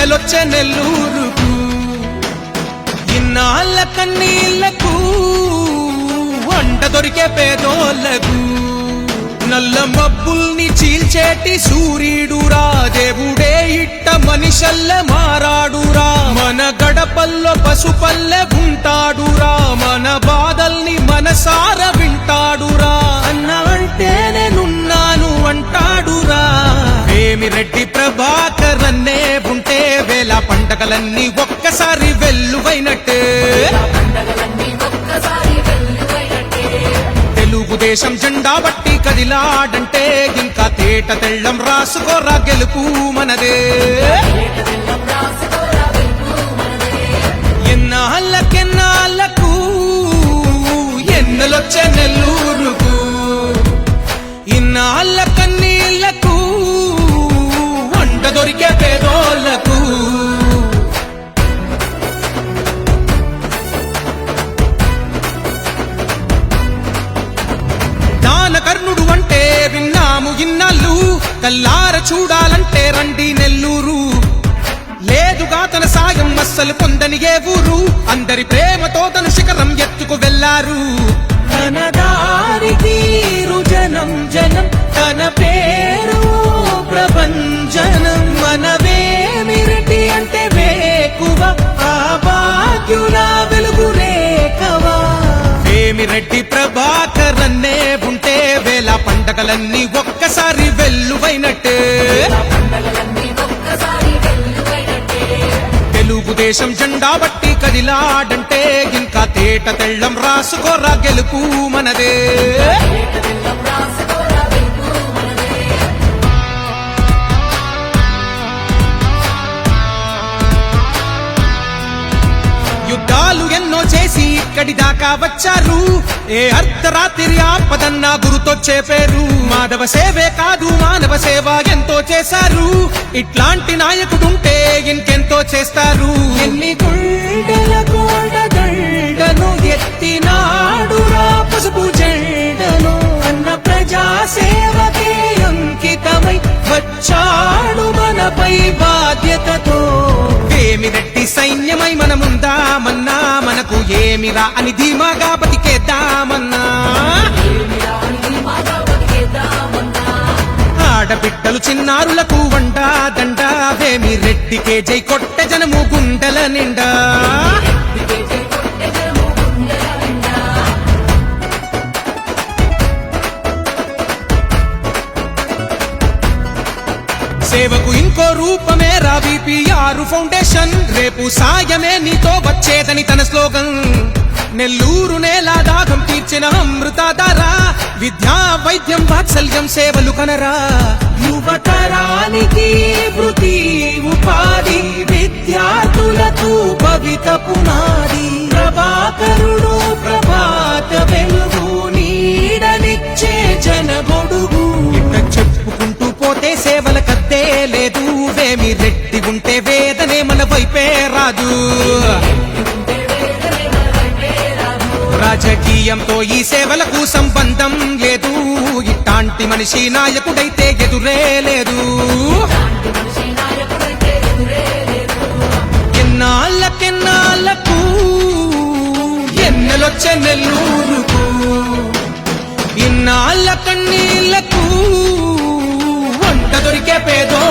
ఎన్నెలొచ్చే నెల్లూరుకు ఇన్నాళ్ళ కన్నీళ్ళకు వంట దొరికే పేదోళ్ళకు నల్ల మబ్బుల్ని చీల్చేటి సూర్యుడురా దేవుడే ఇట్ట మనిషల్లె మారాడురా. మన గడపల్లో పసుపల్లె ఉంటాడురా మన బాధల్ని మనసార వింటాడురా. అన్న అంటే పండగలన్నీ ఒక్కసారి వెల్లువైనట్టే. తెలుగుదేశం జెండా బట్టి కదిలాడంటే ఇంకా తేట తెళ్ళం రాసుకోరా గెలుపు మనదే. కల్లార చూడాలంటే రండి నెల్లూరు. లేదుగా తన సాయం అస్సలు పొందని ఏ ఊరు. అందరి ప్రేమతో తన శిఖరం ఎత్తుకు వెళ్ళారు తన దారి తీరు జనం జనం తన పేరు ప్రభంజనం మనవేమిరటి అంటే వేకువ ఆ భాగ్యుల వెలుగు రేఖవా. వేమిరెడ్డి వేల పండగలన్నీ ఒక్కసారి వెల్లువైనట్టే. తెలుగుదేశం జెండా బట్టి కదిలాడంటే ఇంకా తేట తెళ్ళం రాసుకోరా గెలుపు మనదే. ఎన్నో చేసి ఇక్కడి దాకా వచ్చారు. ఏ అర్ధరాత్రి ఆపదన్న గురుతొచ్చే పేరు. మాధవ సేవే కాదు మానవ సేవ ఎంతో చేశారు. ఇట్లాంటి నాయకుడుంటే ఇంకెంతో చేస్తారు. ఎన్ని గుండెల గోడ దండను ఎత్తినాడురా పసుపు జెండను. అన్న ప్రజా సేవకే అంకితమై వచ్చాడు మనపై బాధ్యతతో. ఏమిరెడ్డి సైన్యమై మనముందామన్నా ఏమిరా అని ధీమాగా బతికేద్దామన్నా? ఆడబిడ్డలు చిన్నారులకు వంట దండ వేమి రెడ్డికే జై కొట్ట జనము గుండెల నిండా? సేవకు ఇంకో రూపమే రావి విపిఆర్ ఫౌండేషన్ రేపు సాయమే నీతో వచ్చేదని తన స్లోగన్. నెల్లూరు నేల దాహం తీర్చిన అమృతధార విద్యా వైద్యం వాత్సల్యం సేవలు కనరా. యువతరానికి వృత్తి ఉపాధి విద్యార్థులకు భవిత పునాది. ప్రభాకరుడు ప్రభాత వెలుగు నీడనిచ్చే జనగొడుగు చెప్పుకుంటూ పోతే సేవల కద్దే లేదు వేమి మన వైపే రాదు రాజకీయంతో ఈ సేవలకు సంబంధం లేదు. ఇట్లాంటి మనిషి నాయకుడైతే ఎదురే లేదు. ఎన్నాళ్ళకెన్నాళ్ళకు ఎన్నెలొచ్చే నెల్లూరుకు ఇన్నాళ్ళ కన్నీళ్ళకు వంట దొరికే పేదో